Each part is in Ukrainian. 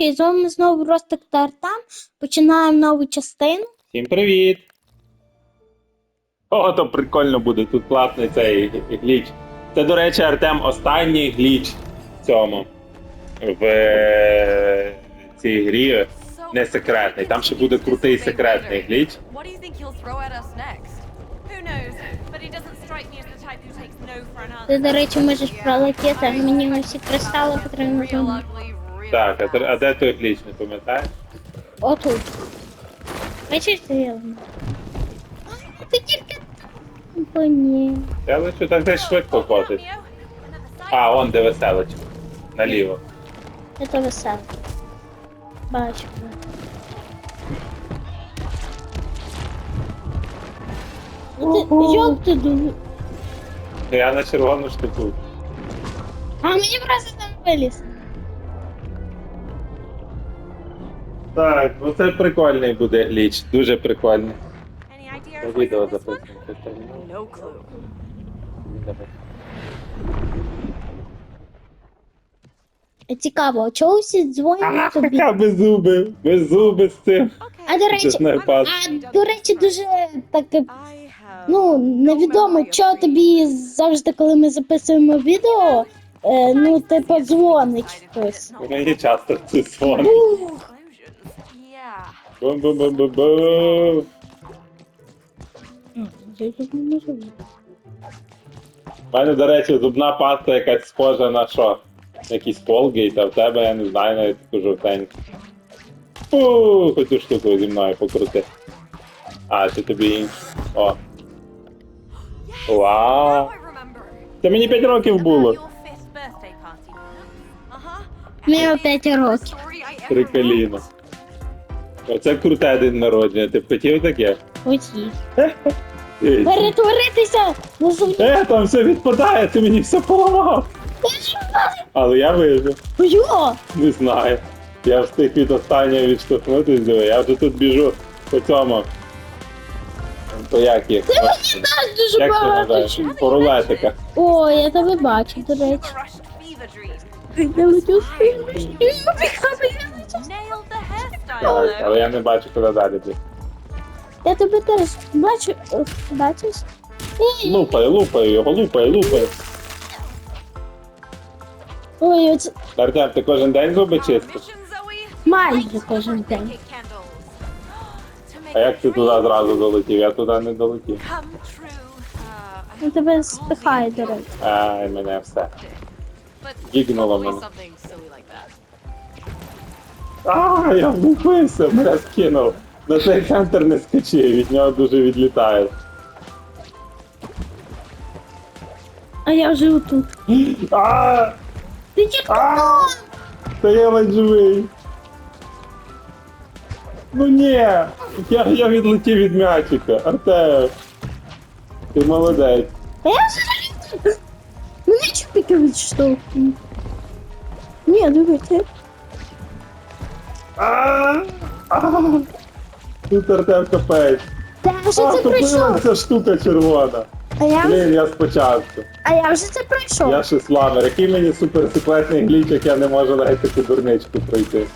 ребятки, з вами знову Ростик та Артем. Починаємо нову частину. Всім привіт! О, то прикольно буде, тут класний цей гліч. Це, до речі, Артем, останній гліч в цьому. В е, цій грі не секретний. Там ще буде крутий секретний гліч. Ти, до речі, можеш пролетіти, а мені усі кристали потрібно. Так, а, де- а де той гліч, не пам'ятаєш? Отут. Бачиш, ти Ти тільки. Бо ні. Я лише так десь швидко sight. А, он де веселочка. Наліво. Це весело. Бачу. Ну, ти- Як ти думаєш? Я на червону штуку. А мені просто там виліз. Так, ну це прикольний буде гліч, дуже прикольний. Відео записуємо. No clue. Цікаво, а чого всі дзвонять тобі? Ага, без зуби, без зуби з цим. А до речі, Чесний пас. а до речі, дуже таке, ну, невідомо, чого тобі завжди, коли ми записуємо відео, е, ну, типу, дзвонить хтось. Мені часто це дзвонить. Ух. Yeah. Бум-бум-бум-бум-бум. я тут не можу. У мене, до речі, зубна паста якась схожа на що? Якийсь Colgate, а в тебе, я не знаю, навіть таку жовтеньку. Фу, хоч цю штуку зі мною покрути. А, чи тобі іншу. О. Вау. Це мені 5 років було. Мені 5 років. Приколіно. Оце круте день народження. Ти б хотів таке? Оті. Ей, Перетворитися на. Е, там все відпадає, ти мені все поламав. Але я вижив. Йо! Не знаю. Я встиг від останнього відштовхнутися, диви, я вже тут біжу по цьому. То як їх? Так дуже Як це багато. називається? чого. По рулетика. О, я тебе бачу, до речі. Я летю. Nailed the hairstyle Так, але я не бачу, куди далі йти. Я тебе теж бачу. Бачиш? Лупай, лупай його, лупай, лупай. Ой, оце Артем, ти кожен день зуби чистиш? майже кожен день. А як ти туди зразу долетів? Я туди не долетів. Uh, Я тебе спихає, до речі. Ай, мене все. Гігнуло мене. А, я влупився, мене скинув. На цей центр не скачи, від нього дуже відлітає. А я живу тут. А, Ти тільки а, та я ледь живий. Ну ні, я, я відлетів від м'ячика. Артем. Ти молодець. А я взагалі. Мене чупіки відштовхнуть. Ні, дивіться. Тут Артем капець. Та я вже це пройшов. тупилася штука червона. А я вже, Блін, я спочатку. а я вже це пройшов. Я ще славер. Який мені суперсекретний гліч, як я не можу навіть таку дурничку пройти.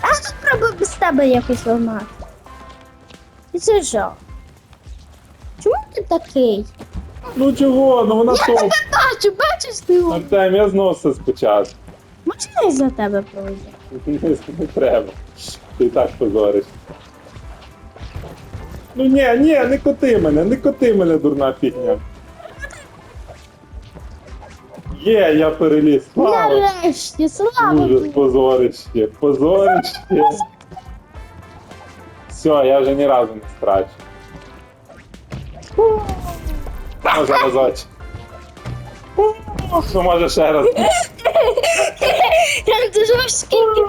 А я спробую без тебе якось ламати. І це жах. Чому ти такий? Ну чого? Ну вона Я топ. тебе бачу, бачиш ти його. Артем, я знов все спочатку. Можна я за тебе пройду? Не, не треба. Ти так позориш. Ну ні, ні, не коти мене, не коти мене, дурна фігня. Є, я переліз. Слава! Нарешті, слава Ужас, Богу. позорище, позорище. Все, я вже ні разу не страчу. Може разочок. Ну, може ще раз. Ти ж скільки?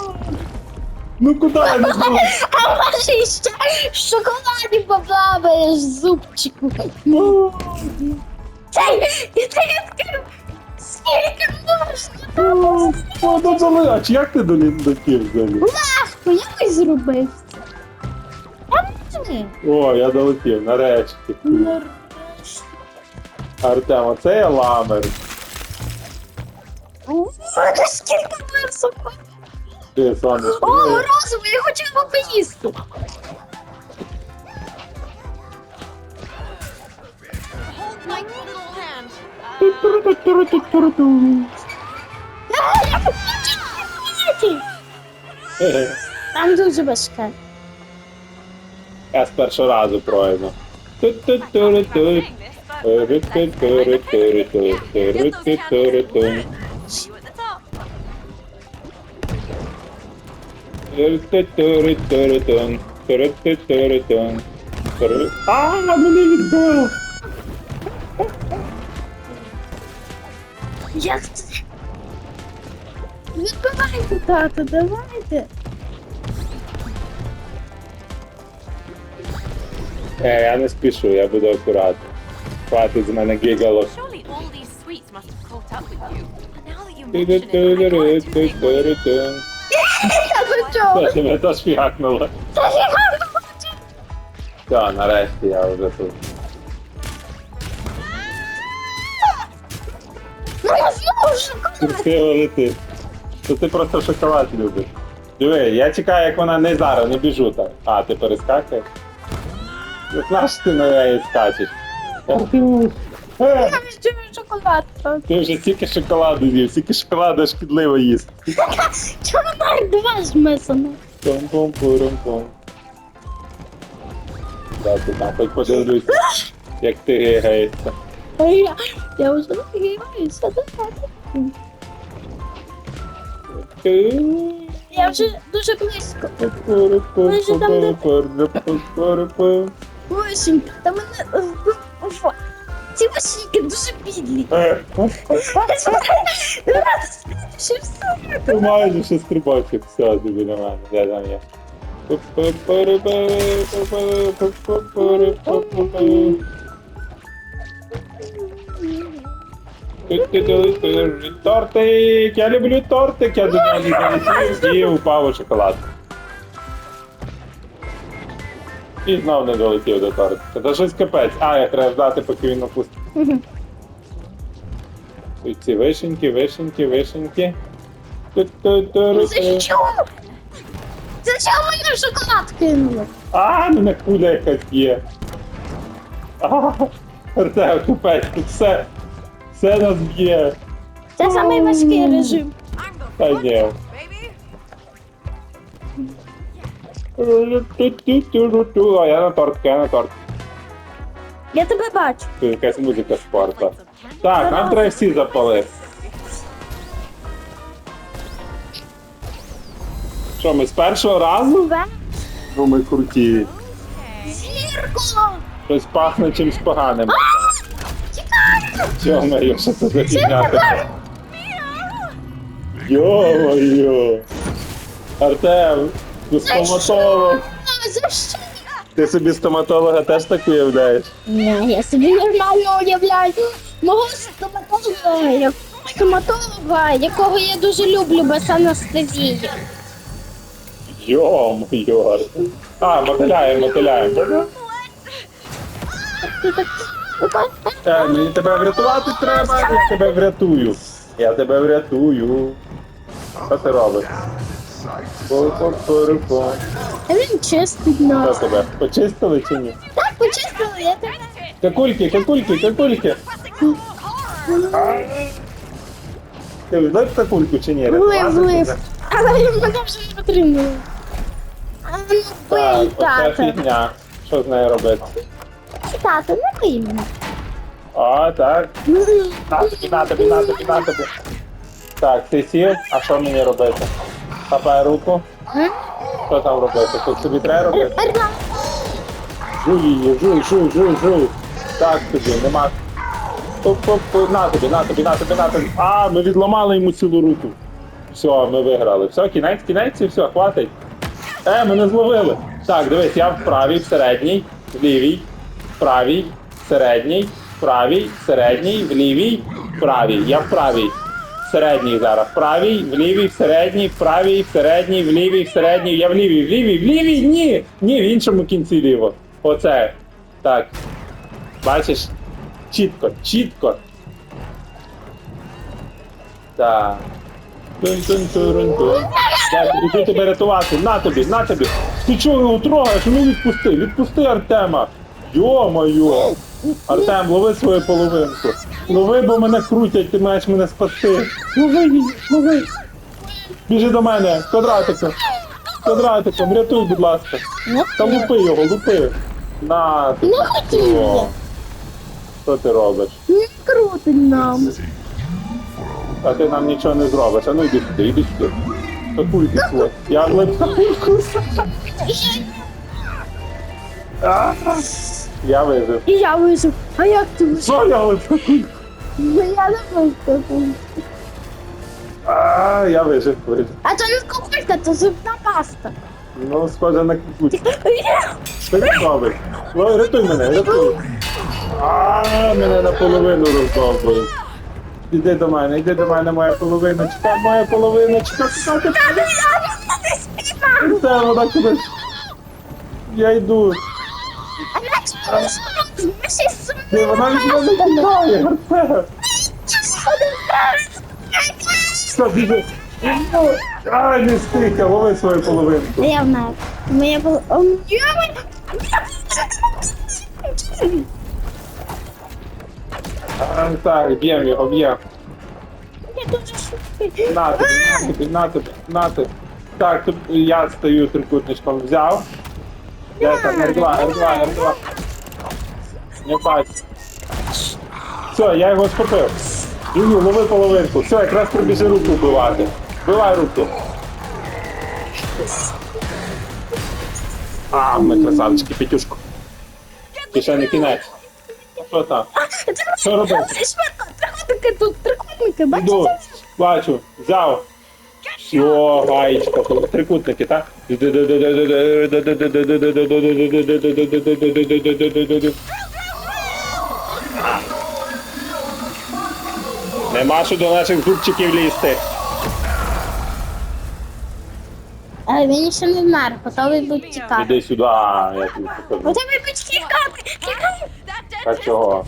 Ну куди я не буду? А може ще в шоколаді поплаваєш зубчику. Ну, Цей, і ти відкрив. Скільки можна? Ну А чи як ти до ків взагалі? Легко, якось зробив це. А може? О, я долетів. Нарешті. Артем, оце я ламер. Боже, скільки. Ти сонечко. О, розовий, я хочу його поїсти. А, я хочу поїсти. Хе-хе. Там дуже важке. Я з першого разу пройду. I'm saying А, мене відбило! Як це? Відбивайте, тато, давайте. Е, я не спішу, я буду акуратний. Хватить з мене гігало. Surely all these sweets must have caught up with you. And now that you mention it, I wanted to make Та Тебе теж фігакнуло. Та. Все, нарешті я вже тут. Ну я знову шоколад. Красиво летить. То ти просто шоколад любиш. Диви, я чекаю, як вона не зараз, не біжу так. А, ти перескакуєш? Ну, Знаєш, ти на неї скачеш. Е, Я відчую шоколад. Ти вже стільки шоколаду з'їв, стільки шоколаду шкідливо їсти. Номер два змисано? Пум-пум-пурум-пум. Да, ти там хоч подивлюсь, як ти гигаєшся. А я, я вже гріваюся, давайте. Я вже дуже близько. Восім, та мене... е. Ці восійки дуже. Ще все. Ти майже ще стрибочок, все, тобі на мене, де там є. Тортик! Я люблю тортик, я не долетів і упав у шоколад. І знов не долетів до тортика. Це щось капець. А, я треба ждати, поки він опустить. Ось ці вишеньки, вишеньки, вишеньки. Ту-ту-ту-ру-ту. За що? За що мені шоколад кинули? А, ну не куля якась є. А, Артем, капець, тут все. Все нас б'є. Це самий важкий режим. Та ні. А я на торт, я на торт. Я тебе бачу. Тут якась музика спорту. Так, нам треба всі запалити. Що, ми з першого разу? Ну ми круті. Зірко! Щось пахне чимось поганим. Йо-моє, що це за фігня Це така? Йо-моє! Артем, ти стоматолог. За що? Ти собі стоматолога теж так уявляєш? Ні, я собі нормально уявляю. Мого стоматолога, стоматолога, якого я дуже люблю без анестезії. Йо-моє, А, мотиляємо, мотиляємо. Е, мені тебе врятувати треба, я тебе врятую. Я тебе врятую. Що ти робиш? Пу-пу-пу-ру-пу. А Він чистить Що нас. тебе? Почистили чи ні? Так, почистили, я тебе. Какульки, какульки, какульки. Ти влив какульку чи ні? Влив, влив. Але мене вже не потрібно. А ну бий, Так, фігня. Що з нею робити? Тата, не бий мене. О, так. На тобі, на тобі, на тобі, на тобі. Так, ти сів, а що мені робити? Хапай руку. Що там робити? Тут тобі треба робити? Жуй її, жуй, жуй, жуй, жуй. Так тобі, нема. Пу-пу-пу. На тобі, на тобі, на тобі, на тобі. А, ми відламали йому цілу руку. Все, ми виграли. Все, кінець, кінець і все, хватить. Е, мене зловили. Так, дивись, я в правій, в середній, в лівій, в правій, в середній, в правій, в середній, в лівій, в правій. Я в правій. Середній зараз. В правій, в лівій, в середній, в правій, в середній, в лівій, в середній. Я в лівій, в лівій, в лівій, ні! Ні, в іншому кінці ліво. Оце. Так. Бачиш? Чітко, чітко. Так. Тун-тун-турун-тун. Я іду тебе рятувати. На тобі, на тобі. Ти чого його трогаєш? Ну відпусти, відпусти Артема. Йо-моє. Артем, лови свою половинку. Лови, бо мене крутять, ти маєш мене спасти. Лови її, лови. Біжи до мене, квадратиком. Квадратиком, рятуй, будь ласка. Та лупи його, лупи. На. ти. Не хотів Що ти робиш? Не крутить нам. А ти нам нічого не зробиш. А ну йди сюди, йди сюди. Такульки свой. Я лип такульку. Я вижив. І я вижив. А як ти вижив? Що я лип такульку? Ну, Я не вижив. А, я вижив, вижив. А то не куколька, то зубна паста. Ну, схоже на кукульку. Що ти робиш? Ой, рятуй мене, рятуй. А, мене наполовину роздовбує. Іди до мене, іди до мене, моя половиночка, моя половиночка. Ти вона. Я йду. А як ж ми ще з Ти вона від мене тікає, Арте. Що біжи? Ай, не стика, лови свою половинку. Я знаю. Моя була... О, йой! А, Так, б'єм його, б'єм. На тобі, на тобі, на тобі, на тобі. Так, тут я стою трикутничком, взяв. Де там, R2, R2, R2. Не бачу. Все, я його схопив. Юню, лови половинку. Все, якраз прибіжи руку вбивати. Вбивай руку. А, ми красавчики, п'ятюшку. Ти ще не кінець. Що там? Що робити? Швидко, трикутники тут, трикутники, бачите? бачу, взяв. О, гаєчка, трикутники, так? Нема що до наших зубчиків лізти. А він ще не вмер, готовий бути тікати. Іди сюди, я тобі покажу. Готовий бути тікати, тікати. That А чого?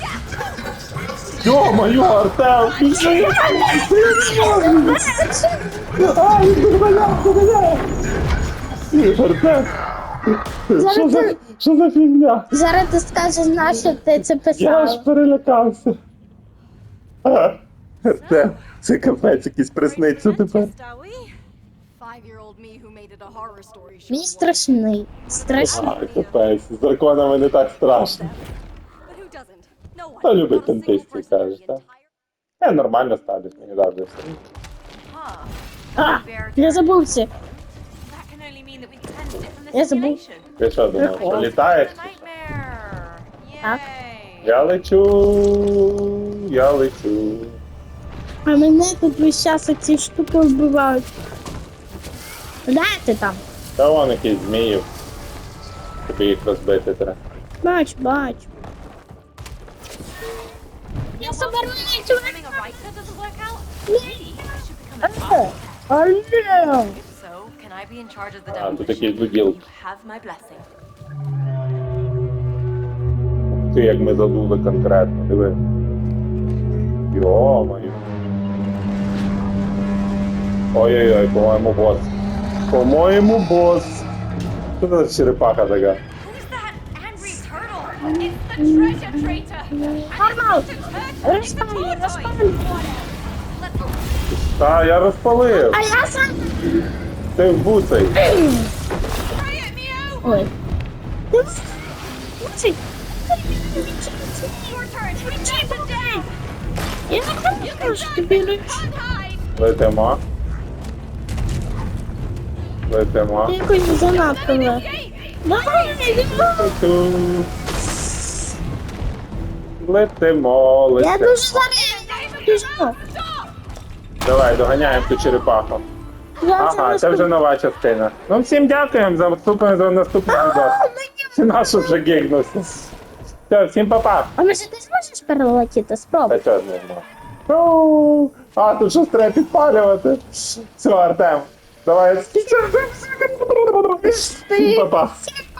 Йо-моє, Артем, пішли! Ай, догоняв, догоняв! Артем! Що за, що за фігня? Зараз ти скажеш, на що ти це Я ж писав. перелякався. А, це капець якийсь присниться тепер. show. Він страшний. А, капець, з драконами не так страшно. Та любить тентисті, кажеш, так? Я нормально ставлюсь, мені завжди все. А, я забувся. Я забув. Ти що думав, що літаєш? Так. Я лечу, я лечу. А мене тут весь час ці штуки вбивають. Де ти там? Та вон якийсь зміїв. Тобі їх розбити треба. Бач, бач. Я Е, А, тут такий blessing. Ти як ми задули конкретно, диви. Йо-моє. Така? Who's that angry turtle? It's the treasure traitor. Нормал. It's Розпалюй, a розпалюй. Let's Та, я розпалив. А я сам. Ти вбуцей. try it, Meow. Ой. Слушай. Your turn. Reach the dead. Я не хочу, що тобі лечу. Can't hide. Летимо. Летимо. Ти якось занадто легко. Ту. Летимо, Я дуже зараз біжу. Давай, доганяємо ту черепаху. Я Ага, це вже нова частина. Ну всім дякуємо за наступний за наступний відео. Це наш вже гігнувся. Все, всім па-па. А може ти зможеш перелетіти? Та Спробуй. чого не можна? А, тут щось треба підпалювати. Все, Артем. Давай. Всім